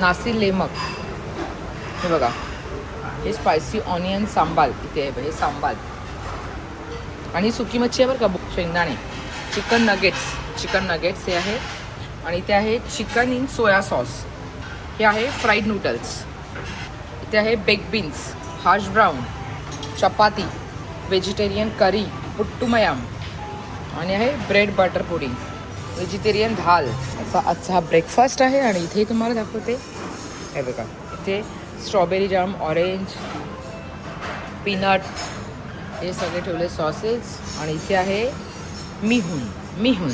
नासी lemak हे बघा. हे स्पायसी ऑनियन सांबाल इथे आहे हे सांबाल आणि सुकी मच्छी आहे बरं का शेंगदाणे. चिकन नगेट्स चिकन नगेट्स हे आहे. आणि इथे आहे चिकन इन सोया सॉस हे आहे फ्राईड नूडल्स इथे आहे bake beans hash brown chapati vegetarian curry पुट्टुमयाम आणि आहे ब्रेड बटर पुडिंग व्हेजिटेरियन धाल असा आजचा हा ब्रेकफास्ट आहे आणि इथे तुम्हाला दाखवते. हे बघा. इथे स्ट्रॉबेरी जाम ऑरेंज पीनट हे सगळे ठेवले सॉसेस आणि इथे आहे मिहून मिहून.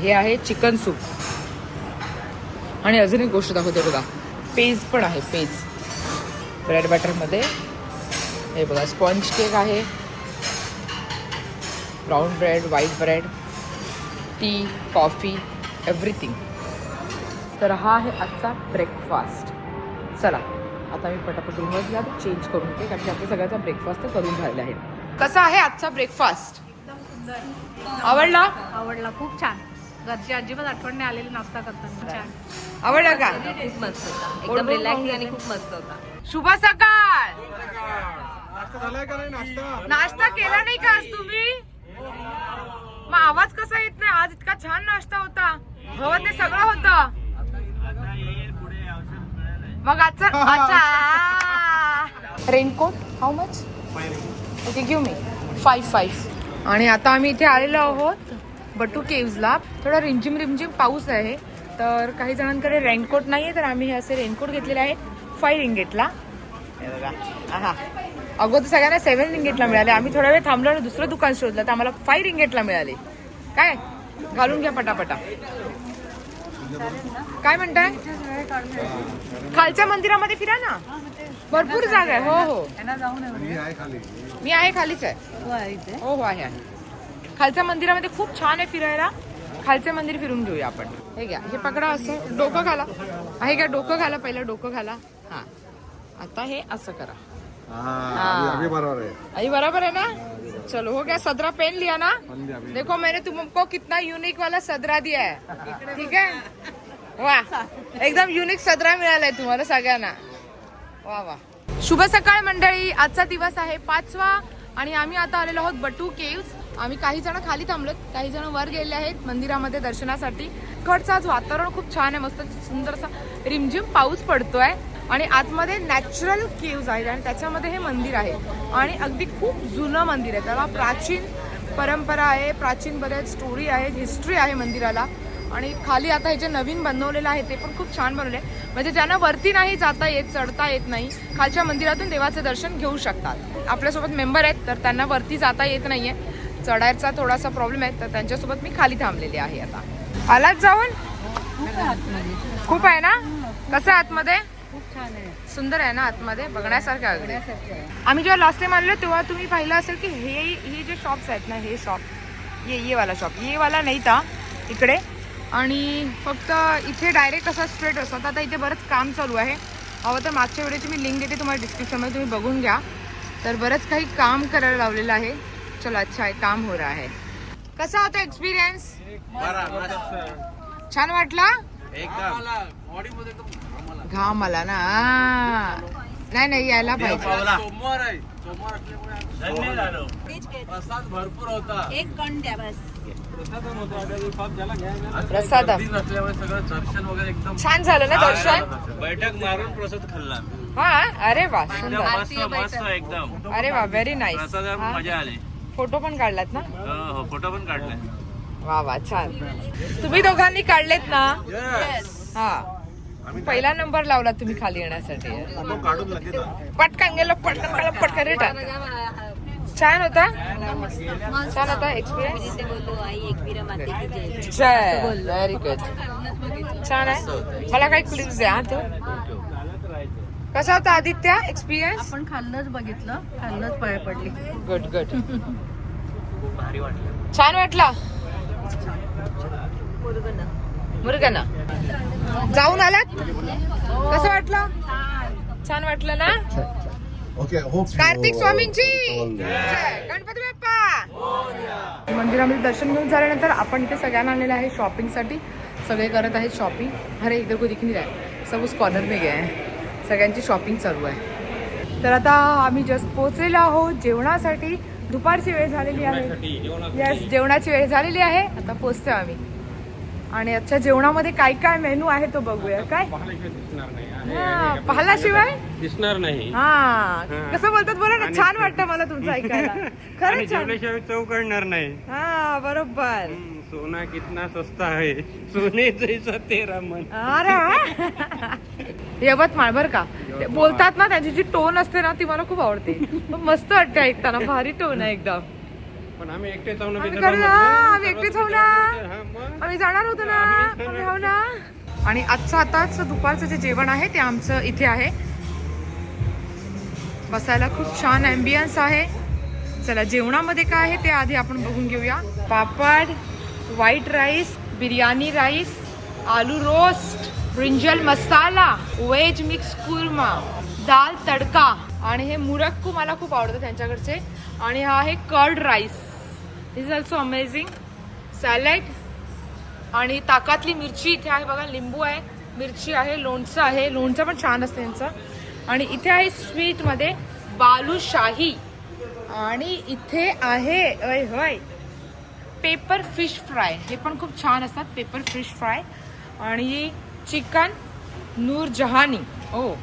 हे आहे चिकन सूप आणि अजून एक गोष्ट दाखवते बघा. पेज पण आहे पेज ब्रेड बटरमध्ये हे बघा स्पॉन्ज केक आहे. Brown bread white bread tea coffee everything तर हा आहे आजचा ब्रेकफास्ट चला आता मी पटापट रूमवर घ्या चेंज करून घेते कारण की आपल्या सगळ्याचा ब्रेकफास्ट करून झालेला आहे. कसा आहे आजचा ब्रेकफास्ट आवडला? आवडला खूप छान. घरची अजिबात आठवण नाही आलेली नाश्ता करताना. छान. आवडला का? खूप मस्त होता. एकदम रिलॅक्स आणि. खूप मस्त होता. शुभ सकाळ! नाश्ता केला नाही का आज तुम्ही? मग आवाज कसा येत नाही? आज इतका छान नाश्ता होता. हवं ते सगळं होतं. मग आजचा अच्छा. रेनकोट? हाऊ मच ओके घेऊ मी फाईव्ह फाईव्ह आणि आता आम्ही इथे आलेलो आहोत बटू केव्जला थोडा रिमझिम रिमझिम पाऊस आहे. तर काही जणांकडे रेनकोट नाही आहे तर आम्ही हे असे रेनकोट घेतलेले आहेत. फाईव्ह रिंगेटला हे बघा. अगोदर सगळ्यांना सेव्हन रिंगेटला मिळाले. आम्ही थोडा वेळ थांबलो आणि दुसरं दुकान शोधलं तर आम्हाला फाईव्ह रिंगेटला मिळाले. काय? घालून घ्या पटापटा. काय म्हणताय? खालच्या मंदिरामध्ये फिरा ना. भरपूर जागा आहे. हो हो. मी आहे खालीच आहे. हो हो आहे. खालच्या मंदिरामध्ये खूप छान आहे फिरायला. खालचे मंदिर फिरून घेऊया आपण. हे घ्या. हे पकडा असं. डोकं घाला. आहे का? डोकं घाला पहिलं. डोकं घाला. हा. आता हे असं करा. हाँ अभी बराबर है आई बराबर है ना? चलो हो गया सदरा पेन लिया ना? देखो मैंने तुमको कितना यूनिक वाला सदरा दिया है। ठीक है? वा एकदम युनिक सदरा मिळालाय तुम्हाला सगळ्यांना. वा वा शुभ सकाळ मंडळी आजचा दिवस आहे पाचवा आणि आम्ही आता आलेलो आहोत बटू केव्स. आम्ही काही जण खाली थांबलोत काही जण वर गेले आहेत मंदिरामध्ये दर्शनासाठी. कडचं आज वातावरण खूप छान आहे मस्त सुंदरसा रिमझिम पाऊस पडतोय. आणि आतमध्ये नॅचरल केव्ज आहेत आणि त्याच्यामध्ये हे मंदिर आहे. आणि अगदी खूप जुनं मंदिर आहे. त्याला प्राचीन परंपरा आहे प्राचीन बऱ्याच स्टोरी आहेत हिस्ट्री आहे मंदिराला. आणि खाली आता हे जे नवीन बनवलेलं आहे ते पण खूप छान बनवले म्हणजे ज्यांना वरती नाही जाता येत चढता येत नाही खालच्या मंदिरातून देवाचे दर्शन घेऊ शकतात. आपल्यासोबत मेंबर आहेत तर त्यांना वरती जाता येत नाही आहे चढायचा थोडासा प्रॉब्लेम आहे तर त्यांच्यासोबत मी खाली थांबलेली आहे आता. आलात जाऊन? खूप आहे ना? कसं आतमध्ये? छान आहे. सुंदर आहे ना आतमध्ये? बघण्यासारखं आहे अगदी. आम्ही जेव्हा लास्ट टाइम आलेलो तेव्हा तुम्ही पाहिलं असेल की हे हे जे शॉप्स आहेत ना हे शॉप ये ये वाला शॉप ये वाला नाही था इकडे. आणि फक्त इथे डायरेक्ट असा स्ट्रेट असतो. आता इथे बरंच काम चालू आहे. हवं तर मागच्या वेळेची मी लिंक देते तुम्हाला डिस्क्रिप्शनमध्ये तुम्ही बघून घ्या. तर बरंच काही काम करायला लावलेलं आहे. चलो अच्छा आहे काम हो रहा है. कसा होता एक्सपिरियन्स छान वाटला? घाम आला. ना. नाही नाही यायला पाहिजे. प्रसाद भरपूर होता. एक कण द्या बस. प्रसाद. गर्दी नसल्यामुळे सगळं दर्शन वगैरे एकदम छान झालं ना दर्शन? बैठक मारून प्रसाद खाल्ला हा अरे वा एकदम सुंदर. मस्त मस्त एकदम. अरे वा व्हेरी नाईस मजा आली. फोटो पण काढलात ना? हो हो फोटो पण काढले. वा वा छान. तुम्ही दोघांनी काढलेत ना? हा. पहिला नंबर लावला तुम्ही खाली येण्यासाठी. पटकन गेलो पटकन गेलो पटकन रिटर्न छान होता? छान होता एक्सपिरियन्स व्हेरी गुड छान आहे. मला काही क्लिप्स द्या हा तू. कसा होता आदित्य एक्सपिरियन्स आपण खाल्लंच बघितलं खाल्लंच पाय पडली. गुड गुड भारी वाटलं. छान वाटला. मुरगन मुरगना जाऊन आलात? कसं वाटलं? छान वाटलं ना? ओके होप कार्तिक स्वामींची. जय. गणपती बाप्पा. मंदिरामध्ये दर्शन घेऊन झाल्यानंतर आपण इथे सगळ्यांना आणलेलं आहे शॉपिंगसाठी सगळे करत आहेत शॉपिंग अरे इधर कोई दिख नहीं रहा है. सब उस कॉर्नर में गए हैं. सगळ्यांची शॉपिंग चालू आहे. तर आता आम्ही जस्ट पोहोचलेलो आहोत जेवणासाठी. दुपारची वेळ झालेली आहे. येस जेवणाची वेळ झालेली आहे. आता पोहोचतोय आम्ही. आणि आजच्या जेवणामध्ये काय काय मेनू आहे तो बघूया. काय? पाहिल्याशिवाय दिसणार नाही. हा कसं बोलतात बोला ना छान वाटतं मला तुमचं ऐकायला. खरंच जेवल्याशिवाय चव कळणार नाही. हा बरोबर. सोना कितना सस्ता आहे सोने जैसा तेरा मन। अरे. यवतमाळ बर का? ते बोलतात ना त्यांची जी टोन असते ना ती मला खूप आवडते. मस्त वाटते ऐकताना भारी टोन आहे एकदम. पण आम्ही एकटेच आहो ना आम्ही विदर्भामध्ये. एकटेच आहो ना. हा, मग. आम्ही जाणार होतो ना आम्ही हो ना. आणि आजचं आताच दुपारचं जे जेवण आहे ते आमचं इथे आहे. बसायला खूप छान अँबियन्स आहे. चला जेवणामध्ये काय आहे ते आधी आपण बघून घेऊया. Papad white rice biryani rice aloo roast brinjal masala veg mix kurma dal tadka. आणि हे मुरक्कू मला खूप आवडतं त्यांच्याकडचे. आणि हा आहे curd rice this is also amazing salad आणि ताकातली मिरची इथे आहे बघा लिंबू आहे मिरची आहे लोणचं आहे. लोणचं पण छान असतं त्यांचं. आणि इथे आहे स्वीटमध्ये बालूशाही. आणि इथे आहे अय होय पेपर फिश फ्राय. हे पण खूप छान असतात पेपर फिश फ्राय. आणि चिकन नूर जहानी ओ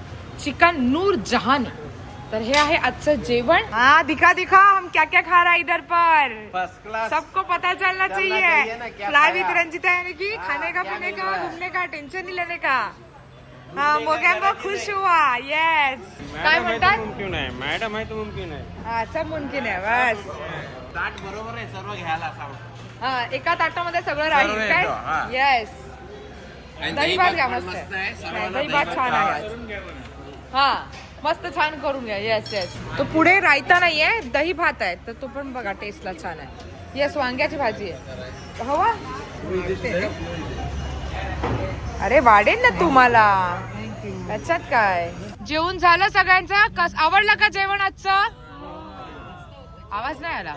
चिकन नूर जहानी तर हे आहे आजचं जेवण. हा दिखा दिखा हम क्या क्या खा रहा है इधर पर? फर्स्ट क्लास सबको पता चलना चाहिए. ना क्या फ्लाई खाया। रंजिता यानी कि खाने का पीने का है? घूमने का टेंशन नहीं लेने का. हाँ मोगॅम्बो खुश हुआ. येस काय म्हणतात? मुमकिन आहे. मॅडम आहे तर मुमकिन आहे. हा सब मुमकिन आहे बस. ताट बरोबर आहे सर्व घ्यायला सांग. हा एका ताटामध्ये सगळं राहील सर्व काय? येतो, हा. येस आणि दही भात घ्या मस्त. मस्त आहे. आहे सर्वांना दही भात छान. आहे. हा मस्त छान करून घ्या. येस येस तो पुढे रायता नाहीये दही भात आहे. तर तो पण बघा टेस्टला छान आहे. येस वांग्याची भाजी आहे. हवा? अरे वाढेल ना तुम्हाला. त्याच्यात काय? जेवण झालं सगळ्यांचं? कस आवडलं का जेवण आजचं? आवाज नाही आला.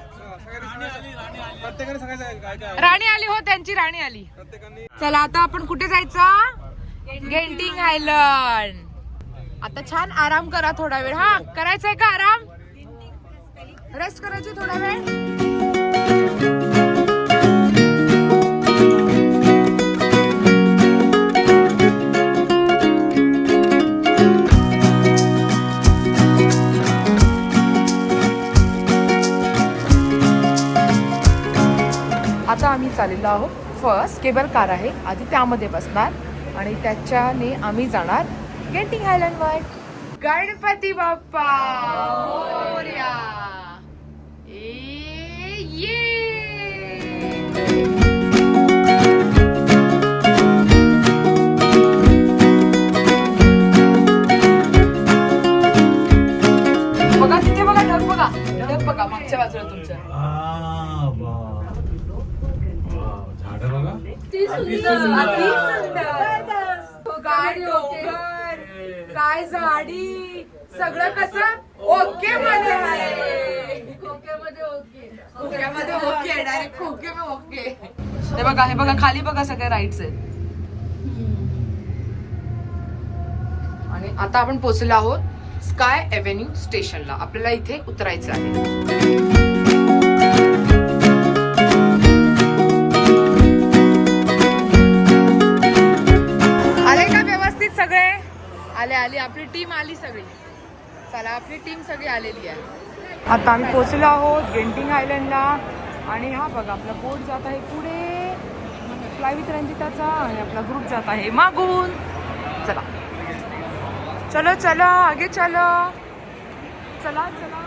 राणी आली हो त्यांची राणी आली. चला आता आपण कुठे जायचं? Genting Island. आता छान आराम करा थोडा वेळ. हा करायचंय का आराम? रेस्ट करायची थोडा वेळ. चाललेलो आहोत. फर्स्ट केबल कार आहे. आधी त्यामध्ये बसणार. आणि त्याच्याने आम्ही जाणार गेटिंग आयलंडवर गणपती बाप्पा! मोर्या! ए, ये. काय डोंगर काय झाडी सगळं कसं ओके मध्ये आहे खोक्यामध्ये ओके डायरेक्ट खोके ओके. हे बघा हे बघा खाली बघा सगळे राईट्स आहेत. आणि आता आपण पोहोचलो आहोत स्काय एव्हेन्यू स्टेशनला आपल्याला इथे उतरायचं आहे. आले आली. आपली टीम आली सगळी. चला आपली टीम सगळी आलेली आहे. आता आम्ही पोचलो आहोत गेंटिंग आयलंडला. आणि हा बघा आपला बोट जात आहे पुढे. फ्लाईविथ रंजिताचा आणि आपला ग्रुप जात आहे मागून. चला. चलो चलो आगे चलो. चला चला.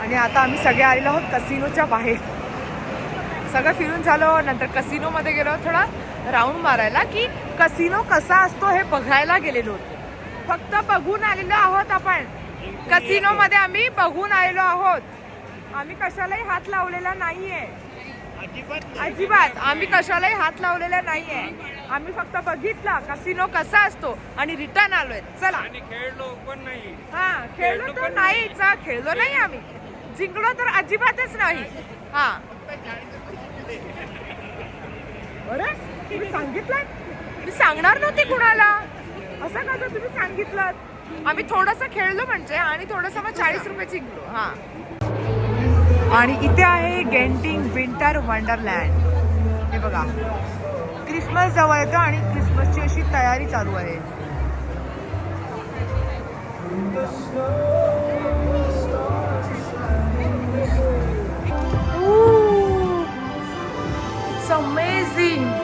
आणि आता आम्ही सगळे आलेलो आहोत कसिनोच्या बाहेर. सगळं फिरून झालो नंतर कसिनोमध्ये गेलो. थोडा राऊंड मारायला की कसिनो कसा असतो हे बघायला गेलेलो. होतो फक्त बघून आलेलो आहोत आपण. कसिनो मध्ये आम्ही बघून आलेलो आहोत. आम्ही कशालाही हात लावलेला नाहीये. अजिबात. आम्ही कशालाही हात लावलेला नाहीये. आम्ही फक्त बघितला कसिनो कसा असतो आणि रिटर्न आलोय. चला. खेळलो पण नाही. हा खेळलो तर नाहीच हा, खेळलो नाही आम्ही. जिंकलो तर अजिबातच नाही. हा. बरं तुम्ही सांगितलं मी सांगणार नव्हते कुणाला. असं कसं तुम्ही सांगितलं? आम्ही थोडस खेळलो म्हणजे आणि थोडस मग चाळीस रुपये जिंकलो हा. आणि इथे आहे गेंटिंग विंटर वंडरलँड हे बघा. क्रिसमस जवळ येतो आणि क्रिसमसची अशी तयारी चालू आहे. Amazing.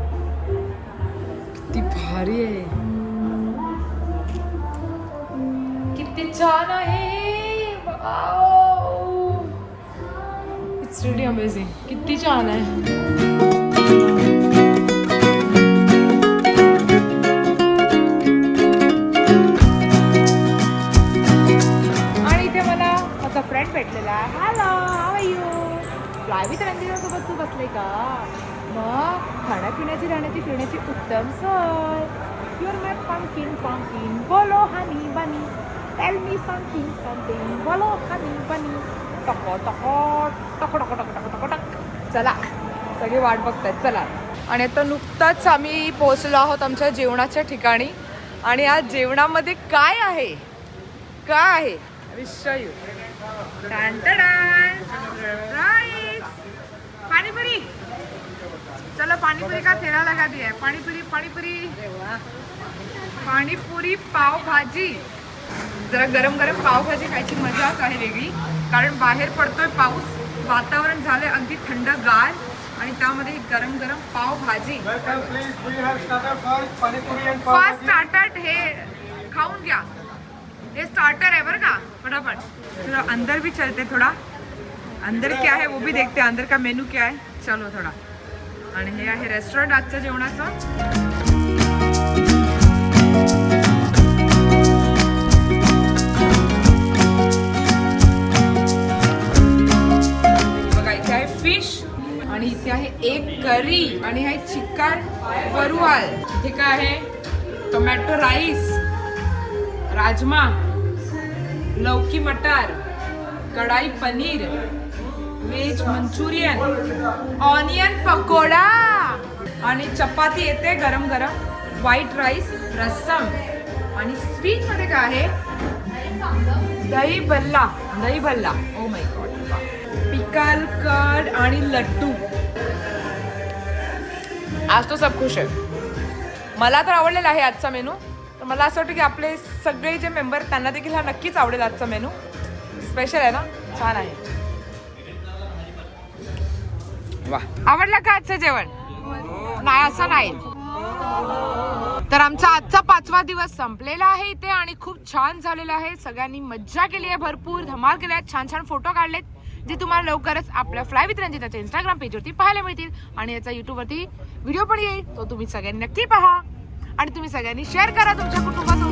भारी है किती छान आहे इट्स रिली अमेझिंग किती छान आहे प्रायव्हेट विथ तू बसले का? मग खाण्यापिण्याची राहण्याची फिरण्याची उत्तम sir your my pumpkin pumpkin बोलो honey bunny tell me something something बोलो हनी बनी टको टको टको टको टको टको टको टक. चला. सगळे वाट बघतायत. चला. आणि आता नुकताच आम्ही पोहोचलो आहोत आमच्या जेवणाच्या ठिकाणी. आणि आज जेवणामध्ये काय आहे? काय आहे? विषय पाणीपुरी. चलो पाणीपुरी का ठेला लगा दिया? है पाणीपुरी पाणीपुरी. पाणीपुरी पाव भाजी जरा गरम गरम पावभाजी खायची मजाच आहे वेगळी. कारण बाहेर पडतोय पाऊस वातावरण झालंय अगदी थंडगार आणि त्यामध्ये गरम गरम पावभाजी. फास्ट स्टार्टर हे खाऊन घ्या. ये स्टार्टर है बरं का? फटाफट. थोड़ा अंदर भी चलते थोड़ा. अंदर क्या है वो भी देखते अंदर का मेनू क्या है? चलो थोडा. आणि हे आहे रेस्टॉरंट आजच्या जेवणाचं. बघा इथे आहे फिश आणि इथे आहे एक करी आणि आहे चिकन वरुवाल इथे काय आहे? Tomato rice rajma lauki matar kadhai paneer veg manchurian onion pakoda आणि चपाती येते गरम गरम व्हाईट राईस रस्सम आणि स्वीटमध्ये काय आहे? Dahi bhalla dahi bhalla. Oh my god pickle curd आणि लड्डू. आज तो सब खुश आहे. मला तर आवडलेला आहे आजचा मेनू तर मला असं वाटतं की आपले सगळे जे मेंबर त्यांना देखील हा नक्कीच आवडेल आजचा मेनू स्पेशल आहे ना? छान आहे. वा. आवडलं का आजचं जेवण? नाही असं नाही. तर आमचा आजचा पाचवा दिवस संपलेला आहे इथे आणि खूप छान झालेला आहे. सगळ्यांनी मज्जा केली आहे भरपूर धमाल केली आहे. छान छान फोटो काढलेत जे तुम्हाला लवकरच आपल्या फ्लाय विथ रंजिताच्या इंस्टाग्राम पेजवरती पाहायला मिळतील. आणि याचा युट्यूबवरती व्हिडिओ पण येईल. तो तुम्ही सगळ्यांनी नक्की पहा. आणि तुम्ही सगळ्यांनी शेअर करा तुमच्या कुटुंबासोबत.